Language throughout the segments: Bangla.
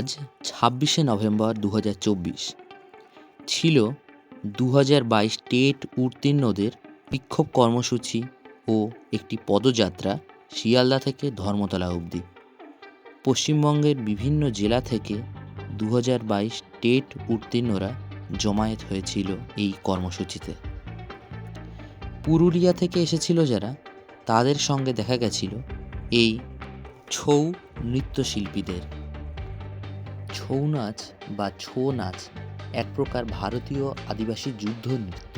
আজ ছাব্বিশে নভেম্বর দু হাজার চব্বিশ। ছিল দু হাজার বাইশ টেট উত্তীর্ণদের বিক্ষোভ কর্মসূচি ও একটি পদযাত্রা শিয়ালদা থেকে ধর্মতলা অবধি। পশ্চিমবঙ্গের বিভিন্ন জেলা থেকে দু হাজার বাইশ টেট উত্তীর্ণরা জমায়েত হয়েছিল এই কর্মসূচিতে। পুরুলিয়া থেকে এসেছিল যারা, তাদের সঙ্গে দেখা গেছিল এই ছৌ নৃত্যশিল্পীদের। ছৌ নাচ বা ছৌ নাচ এক প্রকার ভারতীয় আদিবাসী যুদ্ধ নৃত্য।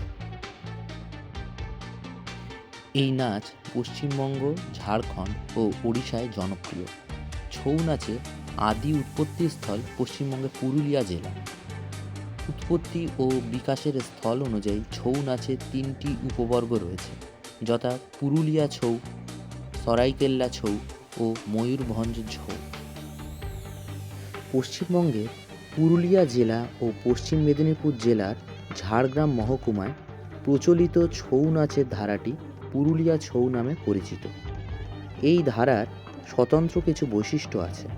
এই নাচ পশ্চিমবঙ্গ, ঝাড়খণ্ড ও ওড়িশায় জনপ্রিয়। ছৌ নাচে আদি উৎপত্তিস্থল পশ্চিমবঙ্গের পুরুলিয়া জেলা। উৎপত্তি ও বিকাশের স্থল অনুযায়ী ছৌ নাচের তিনটি উপবর্গ রয়েছে, যথা পুরুলিয়া ছৌ, সরাইকেল্লা ছৌ ও ময়ূরভঞ্জ ছৌ। পশ্চিমবঙ্গের পুরুলিয়া জেলা ও পশ্চিম মেদিনীপুর জেলার ঝাড়গ্রাম মহকুমায় প্রচলিত ছৌ নাচের ধারাটি পুরুলিয়া ছৌ নামে পরিচিত। এই ধারার স্বতন্ত্র কিছু বৈশিষ্ট্য আছে।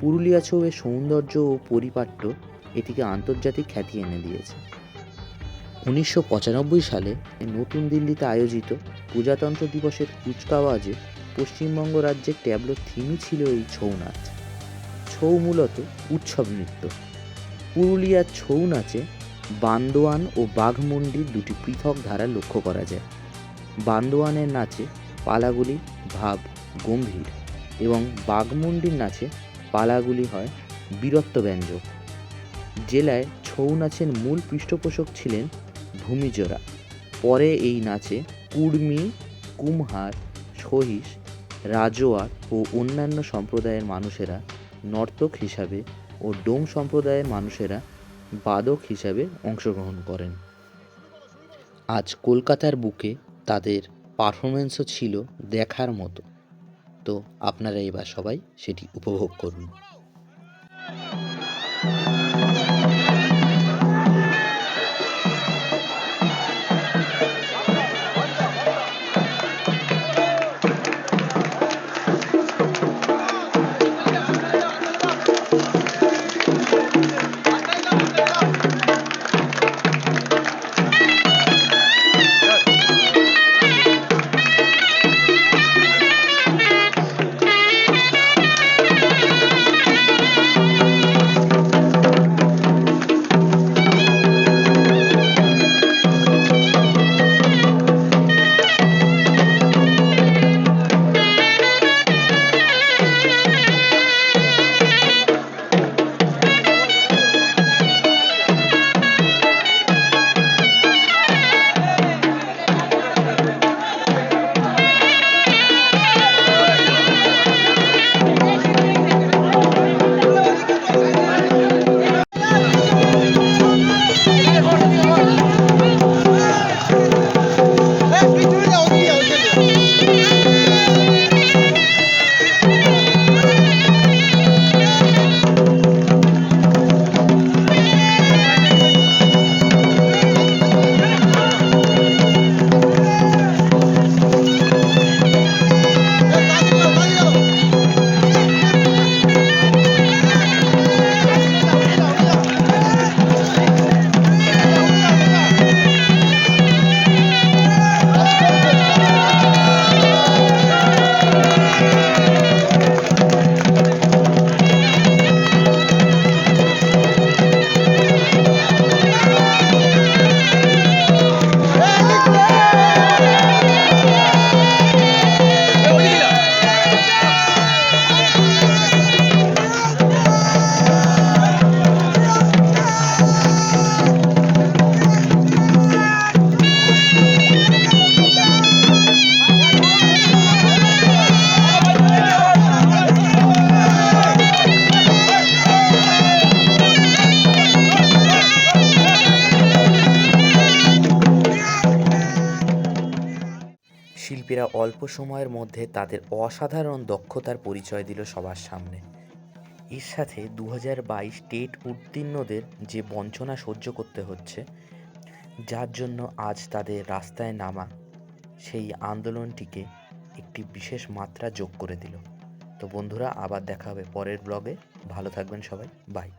পুরুলিয়া ছৌয়ের সৌন্দর্য ও পরিপাট্য এটিকে আন্তর্জাতিক খ্যাতি এনে দিয়েছে। উনিশশো পঁচানব্বই সালে নতুন দিল্লিতে আয়োজিত প্রজাতন্ত্র দিবসের কুচকাওয়াজে পশ্চিমবঙ্গ রাজ্যের ট্যাবলো থিমই ছিল এই ছৌ নাচ। ছৌ মূলত উৎসব নৃত্য। পুরুলিয়ার ছৌ নাচে বান্দোয়ান ও বাঘমুন্ডির দুটি পৃথক ধারা লক্ষ্য করা যায়। বান্দোয়ানের নাচে পালাগুলি ভাব, গম্ভীর এবং বাঘমুন্ডির নাচে পালাগুলি হয় বীরত্ব ব্যঞ্জক জেলায় ছৌ নাচের মূল পৃষ্ঠপোষক ছিলেন ভূমিজরা পরে এই নাচে কুর্মি কুমহার সহিস রাজোয়ার ও অন্যান্য সম্প্রদায়ের মানুষেরা নর্তক হিসাবে ও ডোম সম্প্রদায়ের মানুষেরা বাদক হিসাবে অংশগ্রহণ করেন। আজ কলকাতার বুকে তাদের পারফরমেন্সও ছিল দেখার মতো। তো আপনারা এবার সবাই সেটি উপভোগ করুন। ¡Dale, শিল্পীরা অল্প সময়ের মধ্যে তাদের অসাধারণ দক্ষতার পরিচয় দিল সবার সামনে। এর সাথে দু হাজার বাইশ টেট উত্তীর্ণদের যে বঞ্চনা সহ্য করতে হচ্ছে, যার জন্য আজ তাদের রাস্তায় নামা, সেই আন্দোলনটিকে একটি বিশেষ মাত্রা যোগ করে দিল। তো বন্ধুরা, আবার দেখা হবে পরের ব্লগে। ভালো থাকবেন সবাই। বাই।